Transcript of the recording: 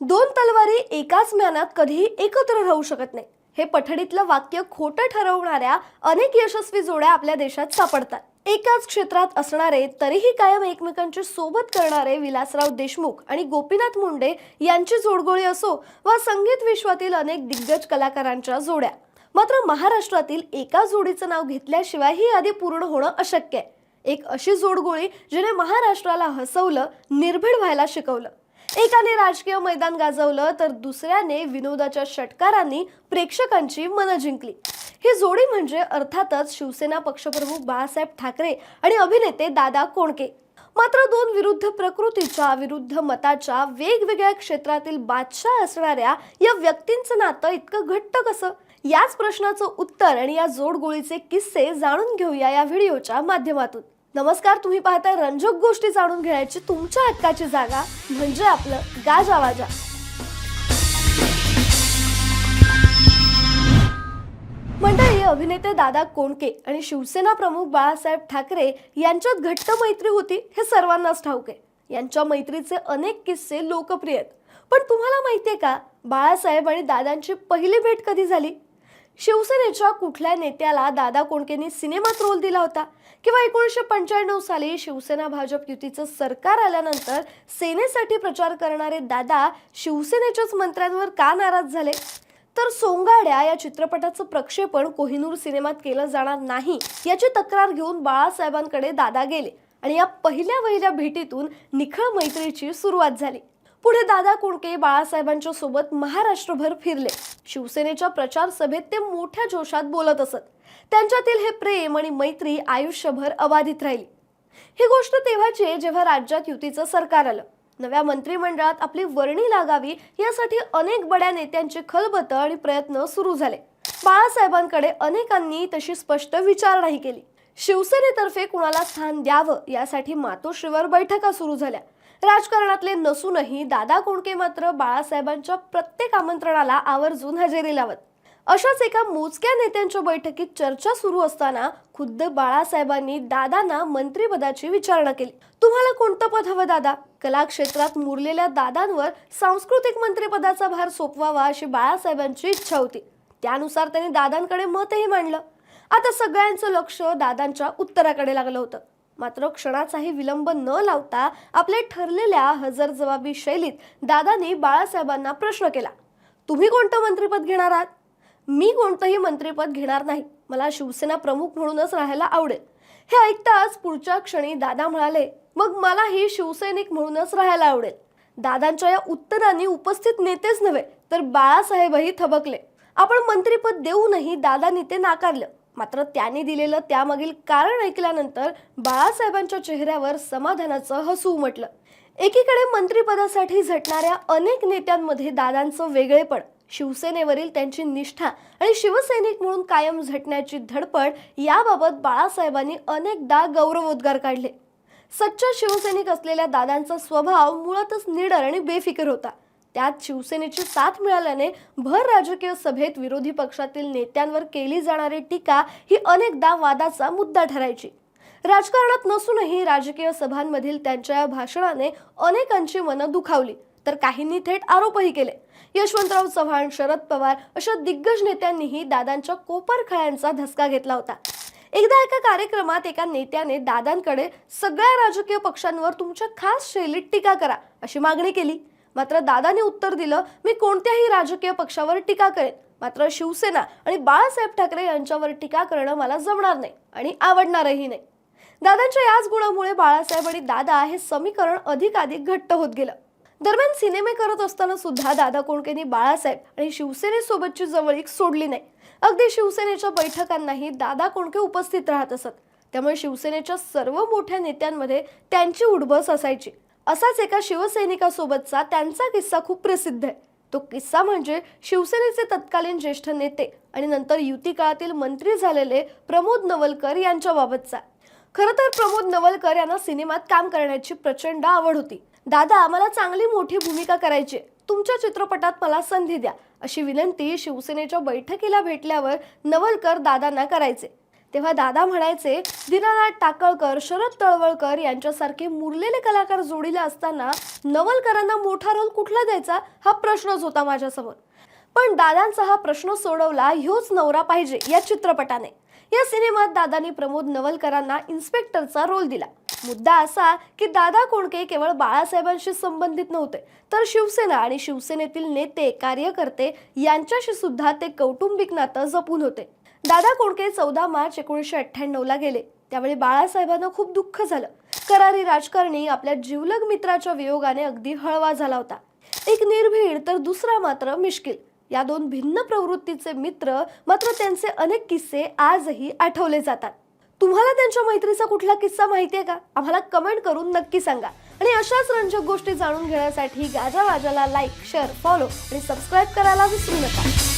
दोन तलवारी एकाच म्यानात कधीही एकत्र राहू शकत नाही. हे पठडीतलं वाक्य खोटं ठरवणाऱ्या अनेक यशस्वी जोड्या आपल्या देशात सापडतात. एकाच क्षेत्रात असणारे तरीही कायम एकमेकांची सोबत करणारे विलासराव देशमुख आणि गोपीनाथ मुंडे यांची जोडगोळी असो वा संगीत विश्वातील अनेक दिग्गज कलाकारांच्या जोड्या. मात्र महाराष्ट्रातील एका जोडीचं नाव घेतल्याशिवाय ही यादी पूर्ण होणं अशक्य आहे. एक अशी जोडगोळी जिने महाराष्ट्राला हसवलं निर्भीड व्हायला शिकवलं. एकाने राजकीय मैदान गाजवलं तर दुसऱ्याने विनोदाच्या षटकारांनी प्रेक्षकांची मनं जिंकली. ही जोडी म्हणजे अर्थातच शिवसेना पक्षप्रमुख बाळासाहेब ठाकरे आणि अभिनेते दादा कोणके. मात्र दोन विरुद्ध प्रकृतीच्या विरुद्ध मताच्या वेगवेगळ्या क्षेत्रातील बादशाह असणाऱ्या या व्यक्तींचं नातं इतकं घट्ट कसं? याच प्रश्नाचं उत्तर आणि या जोडगोळीचे किस्से जाणून घेऊया या व्हिडिओच्या माध्यमातून. नमस्कार तुम्ही पाहताय रंजक गोष्टी जाणून घेण्याची तुमच्या हक्काची जागा म्हणजे आपलं गाजावाजा मंडळी अभिनेते दादा कोंडके आणि शिवसेना प्रमुख बाळासाहेब ठाकरे यांच्यात घट्ट मैत्री होती हे सर्वांनाच ठाऊक आहे. यांच्या मैत्रीचे अनेक किस्से लोकप्रिय आहेत. पण तुम्हाला माहितीये का बाळासाहेब आणि दादांची पहिली भेट कधी झाली? शिवसेनेच्या कुठल्या नेत्याला दादा कोंडकेंनी सिनेमात रोल दिला होता? किंवा एकोणीसशे पंच्याण्णव साली शिवसेना भाजप युतीचं सरकार आल्यानंतर सेनेसाठी प्रचार करणारे दादा शिवसेनेच्याच मंत्र्यांवर का नाराज झाले? तर सोंगाड्या या चित्रपटाचं प्रक्षेपण कोहिनूर सिनेमात केलं जाणार नाही याची तक्रार घेऊन बाळासाहेबांकडे दादा गेले आणि या पहिल्या वहिल्या भेटीतून निखळ मैत्रीची सुरुवात झाली. पुढे दादा कोंडके बाळासाहेबांच्या सोबत महाराष्ट्रभर फिरले. शिवसेनेच्या प्रचार सभेत ते मोठ्या जोशात बोलत असत. त्यांच्यातील हे प्रेम आणि मैत्री आयुष्यभर अबाधित राहिली. ही गोष्ट तेव्हाची आहे जेव्हा राज्यात युतीचं सरकार आलं. नव्या मंत्रिमंडळात आपली वर्णी लागावी यासाठी अनेक बड्या नेत्यांची खलबत आणि प्रयत्न सुरू झाले. बाळासाहेबांकडे अनेकांनी तशी स्पष्ट विचारणाही केली. शिवसेनेतर्फे कुणाला स्थान द्यावं यासाठी मातोश्रीवर बैठका सुरू झाल्या. राजकारणातले नसूनही दादा कोंडके मात्र बाळासाहेबांच्या प्रत्येक आमंत्रणाला आवर्जून हजेरी लावत. अशाच एका मोजक्या नेत्यांच्या बैठकीत चर्चा सुरू असताना खुद्द बाळासाहेबांनी दादांना मंत्रिपदाची विचारणा केली. तुम्हाला कोणतं पद हवं दादा? कला क्षेत्रात मुरलेल्या दादांवर सांस्कृतिक मंत्रिपदाचा भार सोपवावा अशी बाळासाहेबांची इच्छा होती. त्यानुसार त्यांनी दादांकडे मतही मांडलं. आता सगळ्यांचं लक्ष दादांच्या उत्तराकडे लागलं होतं. मात्र क्षणाचाही विलंब न लावता आपल्या ठरलेल्या हजरजबाबी शैलीत दादांनी बाळासाहेबांना प्रश्न केला तुम्ही कोणतं मंत्रिपद घेणार आहात? मी कोणतंही मंत्रिपद घेणार नाही. मला शिवसेना प्रमुख म्हणूनच राहायला आवडेल. हे ऐकताच पुढच्या क्षणी दादा म्हणाले मग मलाही शिवसैनिक म्हणूनच राहायला आवडेल. दादांच्या या उत्तराने उपस्थित नेतेच नव्हे तर बाळासाहेबही थबकले. आपण मंत्रिपद देऊनही दादांनी ते नाकारलं. मात्र त्यांनी दिलेलं त्यामागील कारण ऐकल्यानंतर बाळासाहेबांच्या चेहऱ्यावर समाधानाचं हसू उमटलं. एकीकडे मंत्रिपदासाठी झटणाऱ्या अनेक नेत्यांमध्ये दादांचं वेगळेपण शिवसेनेवरील त्यांची निष्ठा आणि शिवसैनिक म्हणून कायम झटण्याची धडपड याबाबत बाळासाहेबांनी अनेकदा गौरवोद्गार काढले. सच्चा शिवसैनिक असलेल्या दादांचा स्वभाव मुळातच निडर आणि बेफिकर होता. त्यात शिवसेनेची साथ मिळाल्याने भर राजकीय सभेत विरोधी पक्षातील नेत्यांवर केली जाणारी टीका ही अनेकदा वादाचा मुद्दा ठरायची. राजकारणात नसूनही राजकीय सभांमधील त्यांच्या या भाषणाने अनेकांची मनं दुखावली तर काहींनी थेट आरोपही केले. यशवंतराव चव्हाण शरद पवार अशा दिग्गज नेत्यांनीही दादांच्या कोपरखळ्यांचा धसका घेतला होता. एकदा एका कार्यक्रमात एका नेत्याने दादांकडे सगळ्या राजकीय पक्षांवर तुमच्या खास शैलीत टीका करा अशी मागणी केली. मात्र दादाने उत्तर दिलं मी कोणत्याही राजकीय पक्षावर टीका करेन. मात्र शिवसेना आणि बाळासाहेब ठाकरे यांच्यावर टीका करणं मला जमणार नाही आणि आवडणारही नाही. दादांच्या याच गुणामुळे बाळासाहेब आणि दादा हे समीकरण अधिकाधिक घट्ट होत गेलं. दरम्यान सिनेमे करत असताना सुद्धा दादा कोणकेंनी बाळासाहेब आणि शिवसेनेसोबतची जवळीक सोडली नाही. अगदी शिवसेनेच्या बैठकांनाही दादा कोणके उपस्थित राहत असत. त्यामुळे शिवसेनेच्या सर्व मोठ्या नेत्यांमध्ये त्यांची उडबस असायची. असाच एका शिवसैनिकासोबतचा त्यांचा किस्सा खूप प्रसिद्ध आहे. तो किस्सा म्हणजे शिवसेनेचे तत्कालीन ज्येष्ठ नेते आणि नंतर युती काळातील मंत्री झालेले प्रमोद नवलकर यांच्याबाबतचा. खरं तर प्रमोद नवलकर यांना सिनेमात काम करण्याची प्रचंड आवड होती. दादा मला चांगली मोठी भूमिका करायची तुमच्या चित्रपटात मला संधी द्या. अशी विनंती शिवसेनेच्या बैठकीला भेटल्यावर नवलकर दादांना करायचे. तेव्हा दादा म्हणायचे दीनानाथ टाकळकर शरद तळवळकर यांच्यासारखे मुरलेले कलाकार जोडीला असताना नवलकरांना मोठा रोल कुठला द्यायचा हा प्रश्नच होता माझ्यासमोर. पण दादांचा हा प्रश्न सोडवला ह्योच नवरा पाहिजे या चित्रपटाने. या सिनेमात दादानी प्रमोद नवलकरांना इन्स्पेक्टरचा रोल दिला. मुद्दा असा की दादा कोणके केवळ बाळासाहेबांशी संबंधित नव्हते तर शिवसेना आणि शिवसेनेतील नेते कार्यकर्ते यांच्याशी सुद्धा ते कौटुंबिक नातं जपून होते. दादा कोणके चौदा मार्च एकोणीसशे अठ्ठ्याण्णवला गेले. त्यावेळी बाळासाहेबांना खूप दुःख झालं. करारी राजकारणी आपल्या जीवलग मित्राच्या वियोगाने अगदी हळवा झाला होता. एक निर्भीड तर दुसरा मात्र मिश्किल. या दोन भिन्न प्रवृत्तीचे मित्र मात्र त्यांचे अनेक किस्से आजही आठवले जातात. तुम्हाला त्यांच्या मैत्रीचा कुठला किस्सा माहितीये का? आम्हाला कमेंट करून नक्की सांगा. आणि अशाच रंजक गोष्टी जाणून घेण्यासाठी गाजा वाजाला लाईक शेअर फॉलो आणि सबस्क्राईब करायला विसरू नका.